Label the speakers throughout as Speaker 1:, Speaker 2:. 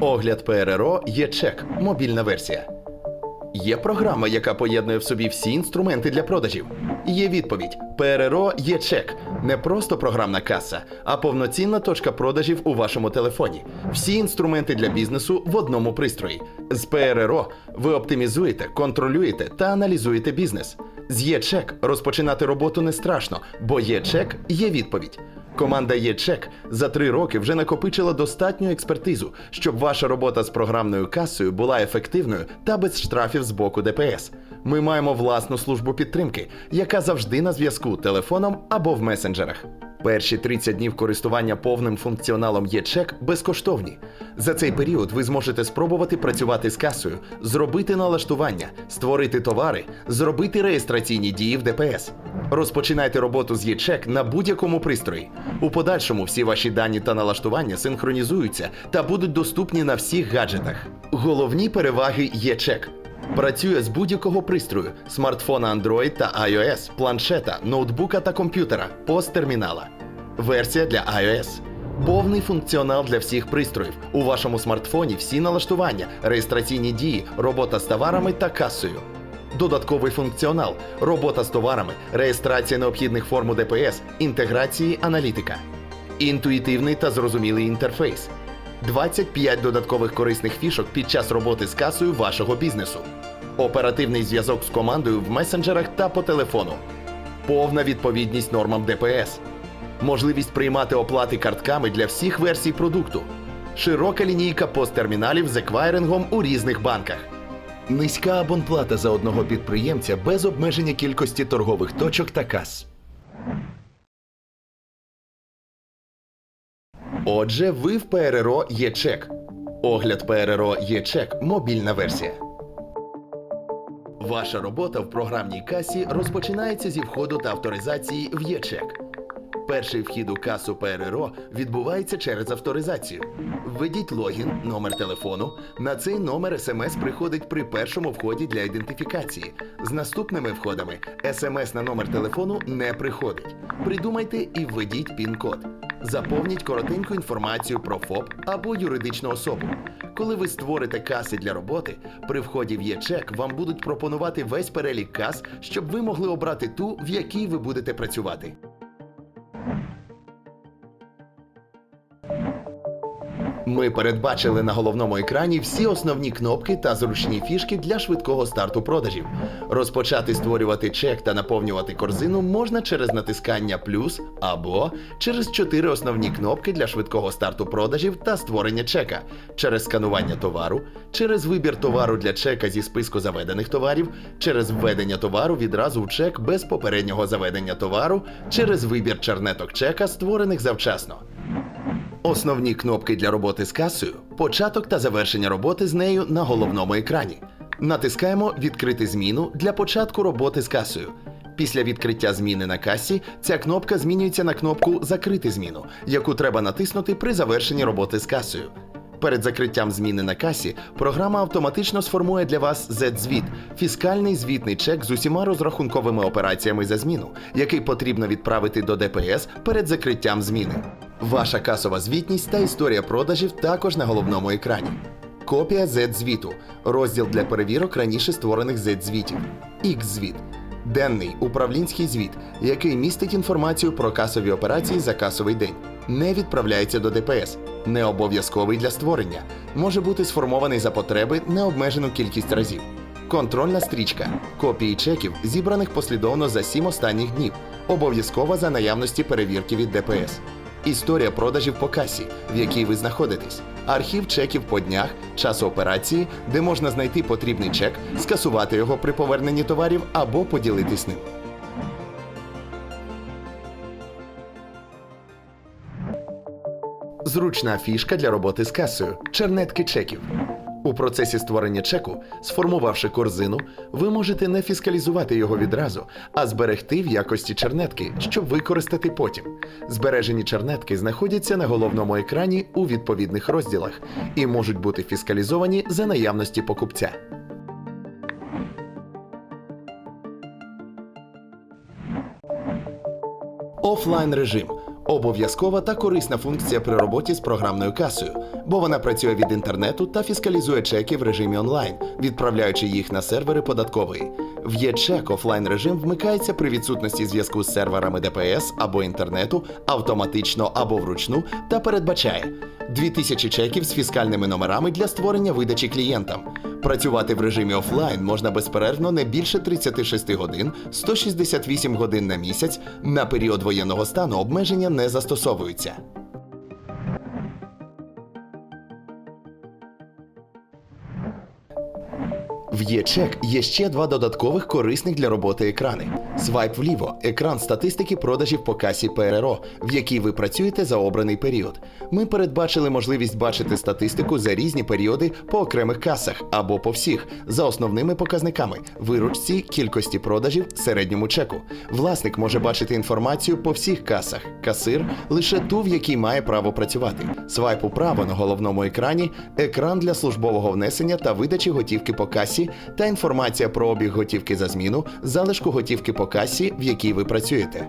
Speaker 1: Огляд ПРРО є чек, мобільна версія. Є програма, яка поєднує в собі всі інструменти для продажів. Є відповідь: ПРРО є чек, не просто програмна каса, а повноцінна точка продажів у вашому телефоні. Всі інструменти для бізнесу в одному пристрої. З ПРРО ви оптимізуєте, контролюєте та аналізуєте бізнес. З ЄЧЕК розпочинати роботу не страшно, бо ЄЧЕК є відповідь. Команда ЄЧЕК за три роки вже накопичила достатню експертизу, щоб ваша робота з програмною касою була ефективною та без штрафів з боку ДПС. Ми маємо власну службу підтримки, яка завжди на зв'язку телефоном або в месенджерах. Перші 30 днів користування повним функціоналом ЄЧЕК безкоштовні. За цей період ви зможете спробувати працювати з касою, зробити налаштування, створити товари, зробити реєстраційні дії в ДПС. Розпочинайте роботу з ЄЧЕК на будь-якому пристрої. У подальшому всі ваші дані та налаштування синхронізуються та будуть доступні на всіх гаджетах. Головні переваги ЄЧЕК. Працює з будь-якого пристрою: смартфона Android та iOS, планшета, ноутбука та комп'ютера, посттермінала. Версія для iOS. Повний функціонал для всіх пристроїв. У вашому смартфоні всі налаштування, реєстраційні дії, робота з товарами та касою. Додатковий функціонал, робота з товарами, реєстрація необхідних форм ДПС, інтеграції, аналітика. Інтуїтивний та зрозумілий інтерфейс. 25 додаткових корисних фішок під час роботи з касою вашого бізнесу. Оперативний зв'язок з командою в месенджерах та по телефону. Повна відповідність нормам ДПС. Можливість приймати оплати картками для всіх версій продукту. Широка лінійка посттерміналів з еквайрингом у різних банках. Низька абонплата за одного підприємця без обмеження кількості торгових точок та кас. Отже, ви в ПРРО є чек. Огляд ПРРО є чек, мобільна версія. Ваша робота в програмній касі розпочинається зі входу та авторизації в ЄЧЕК. Перший вхід у касу ПРРО відбувається через авторизацію. Введіть логін, номер телефону. На цей номер смс приходить при першому вході для ідентифікації. З наступними входами смс на номер телефону не приходить. Придумайте і введіть пін-код. Заповніть коротеньку інформацію про ФОП або юридичну особу. Коли ви створите каси для роботи, при вході в ЄЧЕК вам будуть пропонувати весь перелік кас, щоб ви могли обрати ту, в якій ви будете працювати. Ми передбачили на головному екрані всі основні кнопки та зручні фішки для швидкого старту продажів. Розпочати створювати чек та наповнювати корзину можна через натискання плюс або через чотири основні кнопки для швидкого старту продажів та створення чека, через сканування товару, через вибір товару для чека зі списку заведених товарів, через введення товару відразу в чек без попереднього заведення товару, через вибір чернеток чека, створених завчасно. Основні кнопки для роботи з касою початок та завершення роботи з нею на головному екрані. Натискаємо Відкрити зміну для початку роботи з касою. Після відкриття зміни на касі ця кнопка змінюється на кнопку Закрити зміну, яку треба натиснути при завершенні роботи з касою. Перед закриттям зміни на касі програма автоматично сформує для вас Z-звіт – фіскальний звітний чек з усіма розрахунковими операціями за зміну, який потрібно відправити до ДПС перед закриттям зміни. Ваша касова звітність та історія продажів також на головному екрані. Копія Z-звіту – розділ для перевірок раніше створених Z-звітів. X-звіт – денний управлінський звіт, який містить інформацію про касові операції за касовий день. Не відправляється до ДПС, не обов'язковий для створення, може бути сформований за потреби необмежену кількість разів. Контрольна стрічка копії чеків, зібраних послідовно за 7 останніх днів, обов'язкова за наявності перевірки від ДПС. Історія продажів по касі, в якій ви знаходитесь, архів чеків по днях, час операції, де можна знайти потрібний чек, скасувати його при поверненні товарів або поділитись ним. Зручна фішка для роботи з касою чернетки чеків. У процесі створення чеку, сформувавши корзину, ви можете не фіскалізувати його відразу, а зберегти в якості чернетки, щоб використати потім. Збережені чернетки знаходяться на головному екрані у відповідних розділах і можуть бути фіскалізовані за наявності покупця. Офлайн режим Обов'язкова та корисна функція при роботі з програмною касою, бо вона працює від інтернету та фіскалізує чеки в режимі онлайн, відправляючи їх на сервери податкової. В ЄЧЕК офлайн режим вмикається при відсутності зв'язку з серверами ДПС або інтернету автоматично або вручну та передбачає 2000 чеків з фіскальними номерами для створення видачі клієнтам. Працювати в режимі офлайн можна безперервно не більше 36 годин, 168 годин на місяць. На період воєнного стану обмеження не застосовуються. В ЄЧЕК є ще два додаткових корисних для роботи екрани. Свайп вліво екран статистики продажів по касі ПРРО, в якій ви працюєте за обраний період. Ми передбачили можливість бачити статистику за різні періоди по окремих касах або по всіх за основними показниками виручці, кількості продажів, середньому чеку. Власник може бачити інформацію по всіх касах, касир лише ту, в якій має право працювати. Свайп управо на головному екрані екран для службового внесення та видачі готівки по касі та інформація про обіг готівки за зміну, залишку готівки по касі, в якій ви працюєте.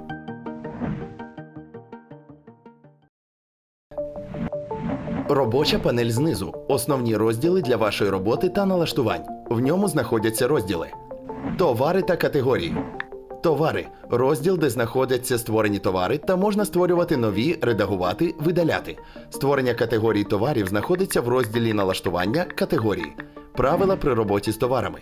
Speaker 1: Робоча панель знизу. Основні розділи для вашої роботи та налаштувань. В ньому знаходяться розділи: Товари та категорії. Товари розділ, де знаходяться створені товари, та можна створювати нові, редагувати, видаляти. Створення категорій товарів знаходиться в розділі налаштування категорії. Правила при роботі з товарами.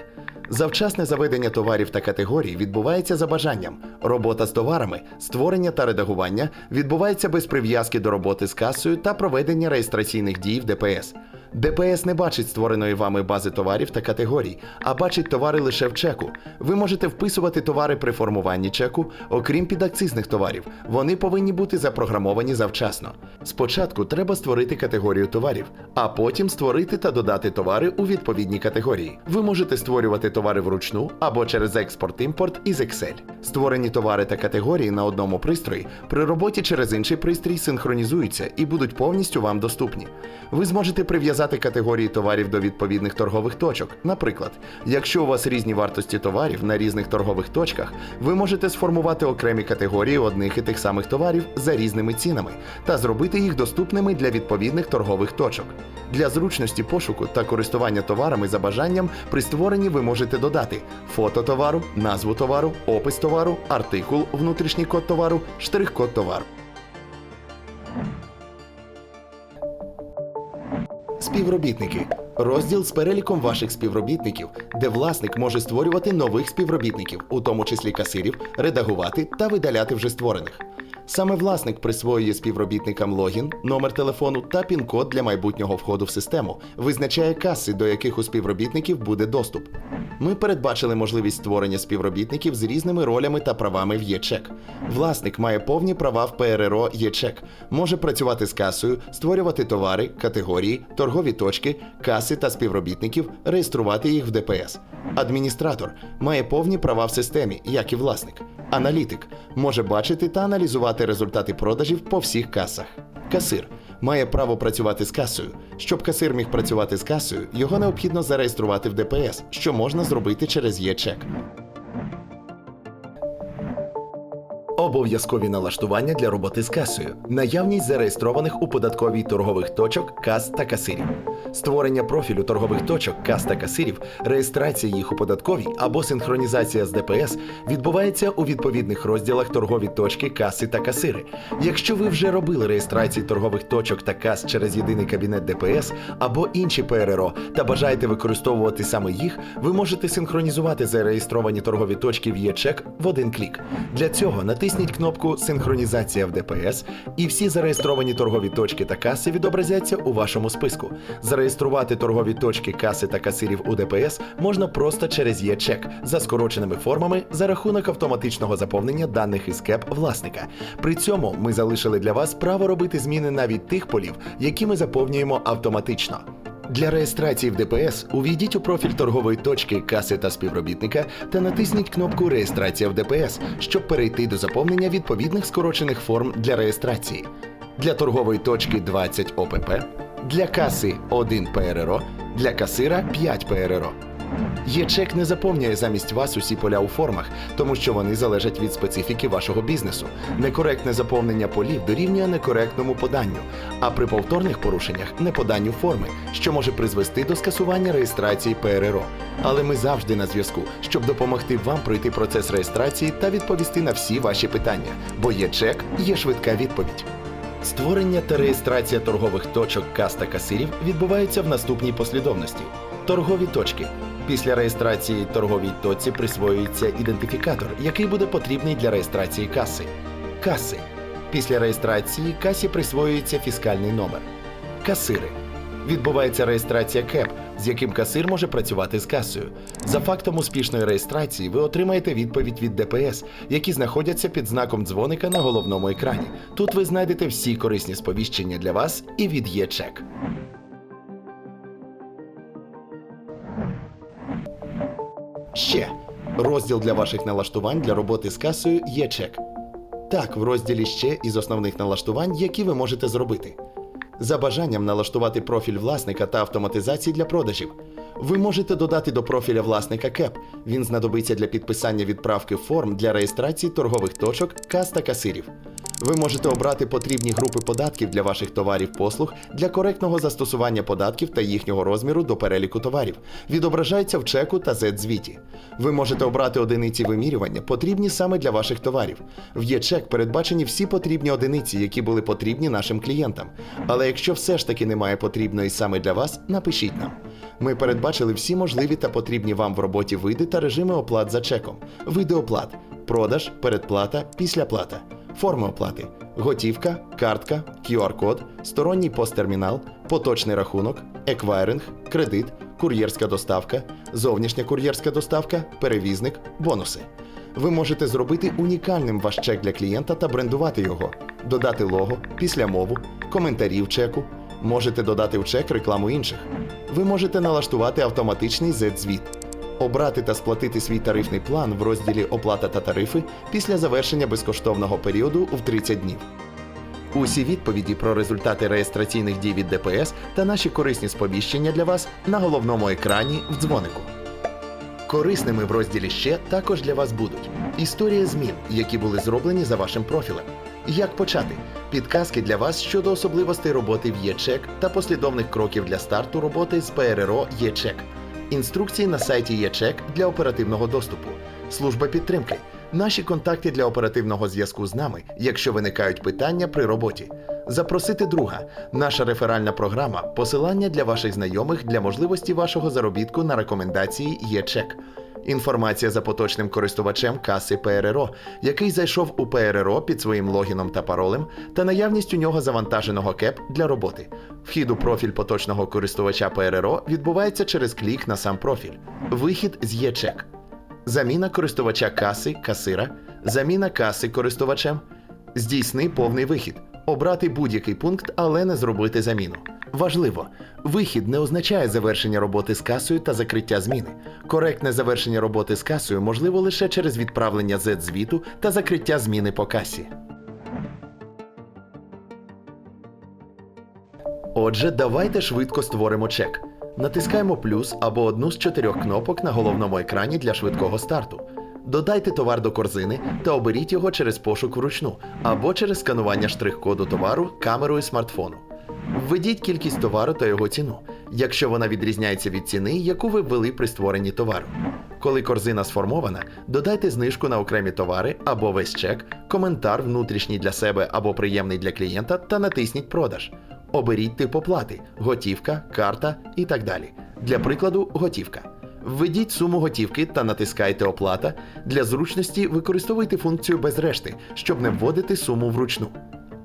Speaker 1: Завчасне заведення товарів та категорій відбувається за бажанням. Робота з товарами, створення та редагування відбувається без прив'язки до роботи з касою та проведення реєстраційних дій в ДПС. ДПС не бачить створеної вами бази товарів та категорій, а бачить товари лише в чеку. Ви можете вписувати товари при формуванні чеку, окрім підакцизних товарів. Вони повинні бути запрограмовані завчасно. Спочатку треба створити категорію товарів, а потім створити та додати товари у відповідні категорії. Ви можете створювати товари вручну або через експорт-імпорт із Excel. Створені товари та категорії на одному пристрої при роботі через інший пристрій синхронізуються і будуть повністю вам доступні. Ви зможете прив'язати категорії товарів до відповідних торгових точок. Наприклад, якщо у вас різні вартості товарів на різних торгових точках, ви можете сформувати окремі категорії одних і тих самих товарів за різними цінами та зробити їх доступними для відповідних торгових точок. Для зручності пошуку та користування товарами за бажанням при створенні ви можете додати фото товару, назву товару, опис товару, артикул, внутрішній код товару, штрих-код товару. Співробітники розділ з переліком ваших співробітників, де власник може створювати нових співробітників, у тому числі касирів, редагувати та видаляти вже створених. Саме власник присвоює співробітникам логін, номер телефону та пін-код для майбутнього входу в систему, визначає каси, до яких у співробітників буде доступ. Ми передбачили можливість створення співробітників з різними ролями та правами в ЄЧЕК. Власник має повні права в ПРРО ЄЧЕК, може працювати з касою, створювати товари, категорії, торгові точки, каси та співробітників, реєструвати їх в ДПС. Адміністратор має повні права в системі, як і власник. Аналітик може бачити та аналізувати результати продажів по всіх касах. Касир має право працювати з касою. Щоб касир міг працювати з касою, його необхідно зареєструвати в ДПС, що можна зробити через ЄЧЕК. Обов'язкові налаштування для роботи з касою, наявність зареєстрованих у податковій торгових точок, кас та касирів, створення профілю торгових точок, кас та касирів, реєстрація їх у податковій або синхронізація з ДПС відбувається у відповідних розділах торгові точки, каси та касири. Якщо ви вже робили реєстрації торгових точок та кас через єдиний кабінет ДПС або інші ПРРО та бажаєте використовувати саме їх, ви можете синхронізувати зареєстровані торгові точки в ЄЧЕК в один клік. Для цього натисніть кнопку Синхронізація в ДПС, і всі зареєстровані торгові точки та каси відобразяться у вашому списку. Зареєструвати торгові точки, каси та касирів у ДПС можна просто через ЄЧЕК за скороченими формами за рахунок автоматичного заповнення даних із КЕП власника. При цьому ми залишили для вас право робити зміни навіть тих полів, які ми заповнюємо автоматично. Для реєстрації в ДПС увійдіть у профіль торгової точки, каси та співробітника та натисніть кнопку Реєстрація в ДПС, щоб перейти до заповнення відповідних скорочених форм для реєстрації. Для торгової точки 20 ОПП, для каси 1 ПРРО, для касира 5 ПРРО. Є-чек не заповнює замість вас усі поля у формах, тому що вони залежать від специфіки вашого бізнесу. Некоректне заповнення полів дорівнює некоректному поданню, а при повторних порушеннях неподанню форми, що може призвести до скасування реєстрації ПРРО. Але ми завжди на зв'язку, щоб допомогти вам пройти процес реєстрації та відповісти на всі ваші питання, бо є чек, є швидка відповідь. Створення та реєстрація торгових точок кас та касирів відбувається в наступній послідовності: торгові точки. Після реєстрації торговій точці присвоюється ідентифікатор, який буде потрібний для реєстрації каси. Каси. Після реєстрації касі присвоюється фіскальний номер. Касири. Відбувається реєстрація КЕП, з яким касир може працювати з касою. За фактом успішної реєстрації ви отримаєте відповідь від ДПС, які знаходяться під знаком дзвоника на головному екрані. Тут ви знайдете всі корисні сповіщення для вас і від є-чек. Ще розділ для ваших налаштувань для роботи з касою є чек. Так, в розділі ще із основних налаштувань, які ви можете зробити. За бажанням налаштувати профіль власника та автоматизації для продажів. Ви можете додати до профіля власника КЕП. Він знадобиться для підписання відправки форм для реєстрації торгових точок, кас та касирів. Ви можете обрати потрібні групи податків для ваших товарів послуг для коректного застосування податків та їхнього розміру до переліку товарів. Відображається в чеку та Z-звіті. Ви можете обрати одиниці вимірювання, потрібні саме для ваших товарів. В є-чек передбачені всі потрібні одиниці, які були потрібні нашим клієнтам. Але якщо все ж таки немає потрібної саме для вас, напишіть нам. Ми передбачили всі можливі та потрібні вам в роботі види та режими оплат за чеком, види оплат, продаж, передплата, післяплата. Форми оплати: готівка, картка, QR-код, сторонній посттермінал, поточний рахунок, еквайринг, кредит, кур'єрська доставка, зовнішня кур'єрська доставка, перевізник, бонуси. Ви можете зробити унікальним ваш чек для клієнта та брендувати його, додати лого, післямову, коментарі в чеку. Можете додати в чек рекламу інших. Ви можете налаштувати автоматичний Z-звіт обрати та сплатити свій тарифний план в розділі Оплата та тарифи після завершення безкоштовного періоду в 30 днів. Усі відповіді про результати реєстраційних дій від ДПС та наші корисні сповіщення для вас на головному екрані в дзвонику. Корисними в розділі ще також для вас будуть історія змін, які були зроблені за вашим профілем. Як почати? Підказки для вас щодо особливостей роботи в ЄЧЕК та послідовних кроків для старту роботи з ПРРО ЄЧЕК. Інструкції на сайті ЄЧЕК для оперативного доступу. Служба підтримки. Наші контакти для оперативного зв'язку з нами, якщо виникають питання при роботі. Запросити друга. Наша реферальна програма посилання для ваших знайомих для можливості вашого заробітку на рекомендації ЄЧЕК. Інформація за поточним користувачем каси ПРРО, який зайшов у ПРРО під своїм логіном та паролем, та наявність у нього завантаженого КЕП для роботи. Вхід у профіль поточного користувача ПРРО відбувається через клік на сам профіль. Вихід з ЄЧЕК. Заміна користувача каси касира, заміна каси користувачем, здійсни повний вихід, обрати будь-який пункт, але не зробити заміну. Важливо, вихід не означає завершення роботи з касою та закриття зміни. Коректне завершення роботи з касою можливо лише через відправлення Z-звіту та закриття зміни по касі. Отже, давайте швидко створимо чек. Натискаємо плюс або одну з чотирьох кнопок на головному екрані для швидкого старту. Додайте товар до корзини та оберіть його через пошук вручну або через сканування штрих-коду товару камерою смартфону. Введіть кількість товару та його ціну, якщо вона відрізняється від ціни, яку ви ввели при створенні товару. Коли корзина сформована, додайте знижку на окремі товари або весь чек, коментар внутрішній для себе або приємний для клієнта та натисніть продаж. Оберіть тип оплати готівка, карта і так далі. Для прикладу, готівка. Введіть суму готівки та натискайте Оплата. Для зручності використовуйте функцію без решти, щоб не вводити суму вручну.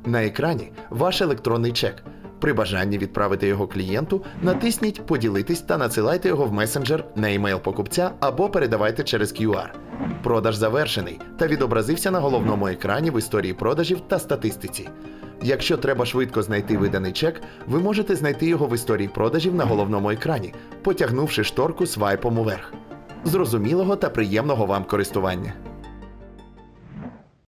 Speaker 1: На екрані ваш електронний чек. При бажанні відправити його клієнту, натисніть Поділитись та надсилайте його в месенджер на емейл покупця або передавайте через QR. Продаж завершений та відобразився на головному екрані в історії продажів та статистиці. Якщо треба швидко знайти виданий чек, ви можете знайти його в історії продажів на головному екрані, потягнувши шторку свайпом уверх. Зрозумілого та приємного вам користування.